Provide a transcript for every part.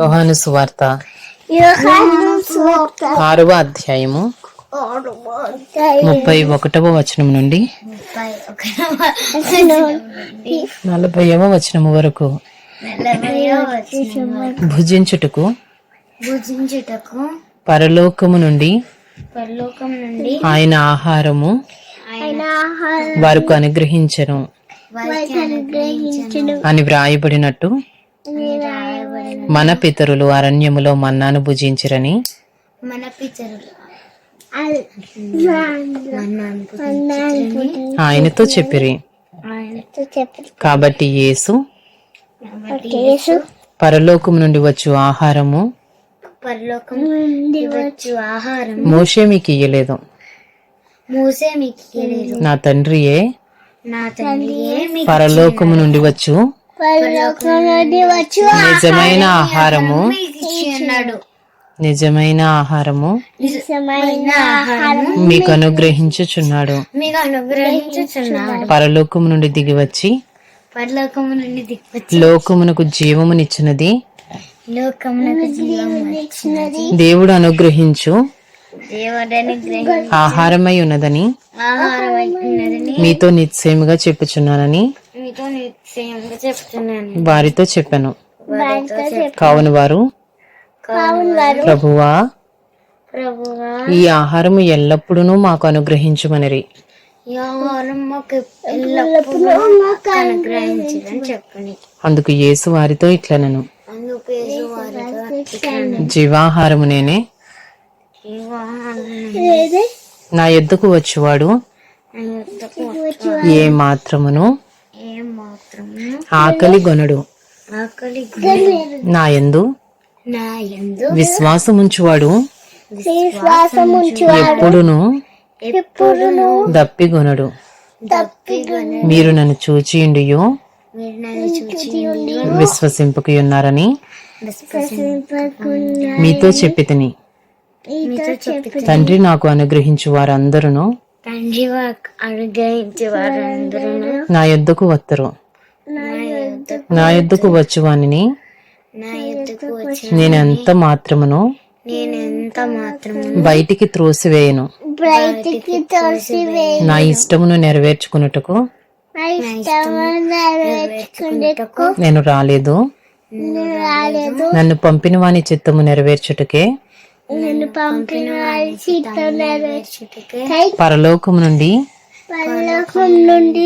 యోహాను సువార్త. ఆరవ అధ్యాయము. ముప్పై ఒకటవ వచనం నుండి. నలభైవ వచనము వరకు. భుజించుటకు. భుజించుటకు. పరలోకము నుండి. పరలోకం నుండి. ఆయన ఆహారము. వారికి అనుగ్రహించను. అని వ్రాయబడినట్టు. రాయబడిన మన పితరులు అరణ్యములో మన్నాను భుజించిరని? మన పితరులు మన్నాను ఆయనతో చెప్పిరి. కాబట్టి యేసు యేసు పరలోకము నుండి వచ్చు ఆహారము? పరలోకం నుండి వచ్చు ఆహారం మోషే మీకు ఇయ్యలేదు. మూసే మీకు తెలియదు నా తండ్రియే నా తండ్రియే మీకు పరలోకము నుండి వచ్చు నిజమైన ఆహారము. నిజమైన ఆహారము. నిజమైన మీకు అనుగ్రహించుచున్నాడు. మీకు అనుగ్రహించుచున్నాడు. పరలోకము నుండి దిగి వచ్చి పరలోకము నుండి లోకమునకు జీవమునిచ్చినది లోకమునకు జీవం ఇచ్చినది. దేవుడు అనుగ్రహించు. ఆహారమై ఉన్నదని. మీతో నిశ్చయముగా చెప్పుచున్నానని. మీతో నిశ్చయంగా చెప్తున్నాను వారితో చెప్పాను. కావున వారు? ప్రభువా? ప్రభువా? ఈ ఆహారము ఎల్లప్పుడూ మాకు అనుగ్రహించుమనిరి. అందుకు యేసు వారితో ఇట్లనను. జీవాహారము నేనే. నా ఎద్దుకు వచ్చువాడు. ఏ మాత్రమును? ఆకలి గొనడు. నా యందు విశ్వాసముంచువాడు. విశ్వాసముంచు ఎప్పుడును దప్పిగొనడు మీరు నన్ను చూచియుండియో విశ్వసింపకయున్నారని విశ్వసింపకుండా మీతో చెప్పి తిని తండ్రి నాకు అనుగ్రహించు వారందరూ నా యొద్దకు వత్తరు. నా యొద్దకు నేను ఎంత మాత్రమును? బయటికి త్రోసివేయను. నా ఇష్టమును నెరవేర్చుకున్నట్టుకు నేను రాలేదు. నన్ను పంపిన వాని చిత్తము నెరవేర్చుటకే? పరలోకము నుండి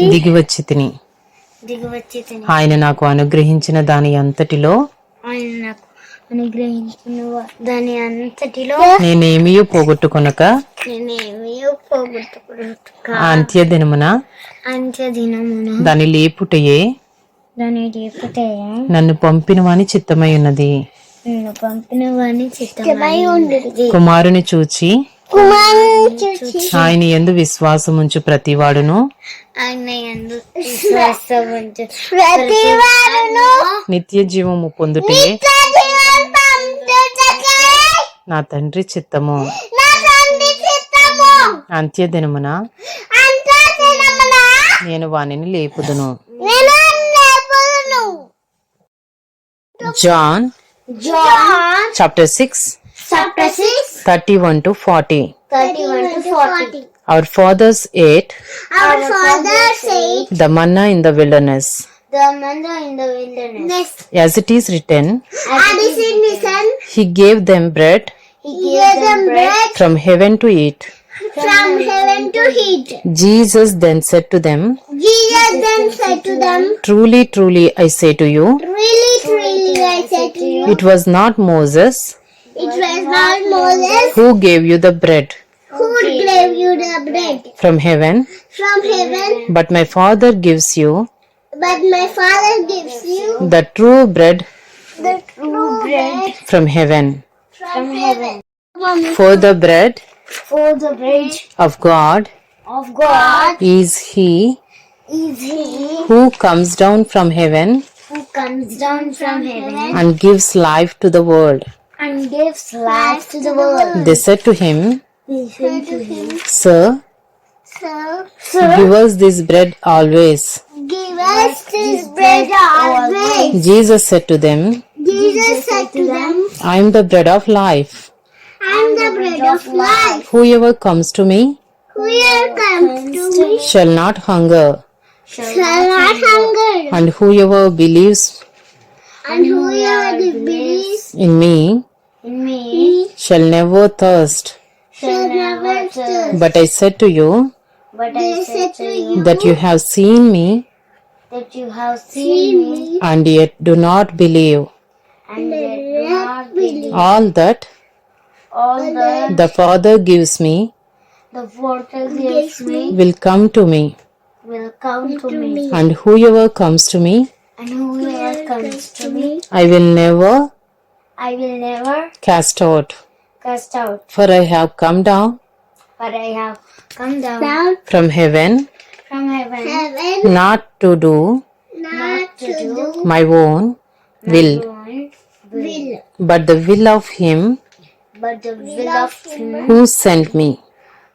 దిగి వచ్చి తిని. ఆయన నాకు అనుగ్రహించిన దాని అంతటిలో ఆయన నాకు అనుగ్రహించిన దాని అంతటిలో నేనేమీ పోగొట్టుకొనక అంత్య దినమున దాని లేపుటయే దాని నన్ను పంపిన వాని చిత్తమై ఉన్నది. నిన్ను పంపిన చిత్తమై కుమారుని చూచి ఆయన ఎందు విశ్వాసముంచు ప్రతివాడును నిత్య జీవము పొందుటే నా తండ్రి చిత్తము. అంత్యదినమున నేను వానిని లేపుదును. John chapter six 6 thirty one to forty. 31 to 40 Our fathers ate Our fathers ate the manna in the wilderness. the manna in the wilderness. Yes, As it is written, As it is written. He gave them bread he gave them bread from heaven to eat. from heaven to eat. Jesus then said to them, Jesus then said to them, Truly, truly, I say to you, Truly, truly, I say to you, it was not Moses it was not Moses who gave you the bread, who gave the bread from heaven, from heaven, but my Father gives you but my Father gives you the true bread the true bread from heaven. from heaven. For the bread For the bread of God of God is he is He who comes down from heaven who comes down from heaven and gives life to the world. and gives life to the world. They said to him, listen to him. Sir, Sir, give us this bread always. give us this bread always. Jesus said to them, Jesus said to them, I am the bread of life. I am the bread of life. Whoever comes to me Whoever comes to me shall not hunger, shall not hunger, and whoever believes and whoever believes in me in me shall never thirst shall never thirst. But I said to you But I said to you that you have seen me that you have seen me and yet do not believe. and yet do not believe. All that All that the Father gives me the water gives me will come to me, will come to me, and whoever comes to me, and whoever comes to me, I will never I will never cast out. Cast out. For I have come down For I have come down, from heaven. from heaven, not to do not to do my own will, my will, but the will of Him but the will of Him. who sent me.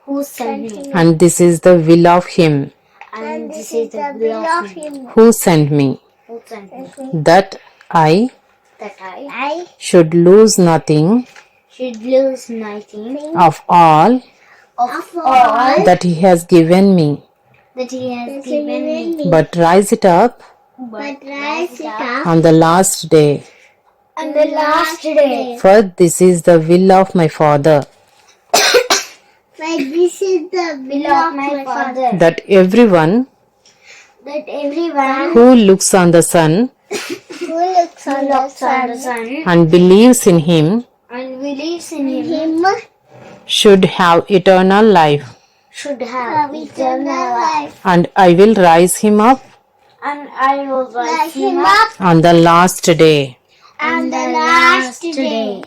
who sent me. And this is the will of Him. And this is the will of Him. who sent me, who sent me. that I That I, I should lose nothing should lose nothing of all of all that He has given me, that He has given me, but rise it up. But rise it up. on the last day. on the last day. For this is the will of my Father, For this is the will of my Father, that everyone that everyone who looks on the Son who looks on the Son and believes in Him and believes in Him should have eternal life, should have eternal life. and I will rise him up. And I will rise him up. on the last day. on the last day.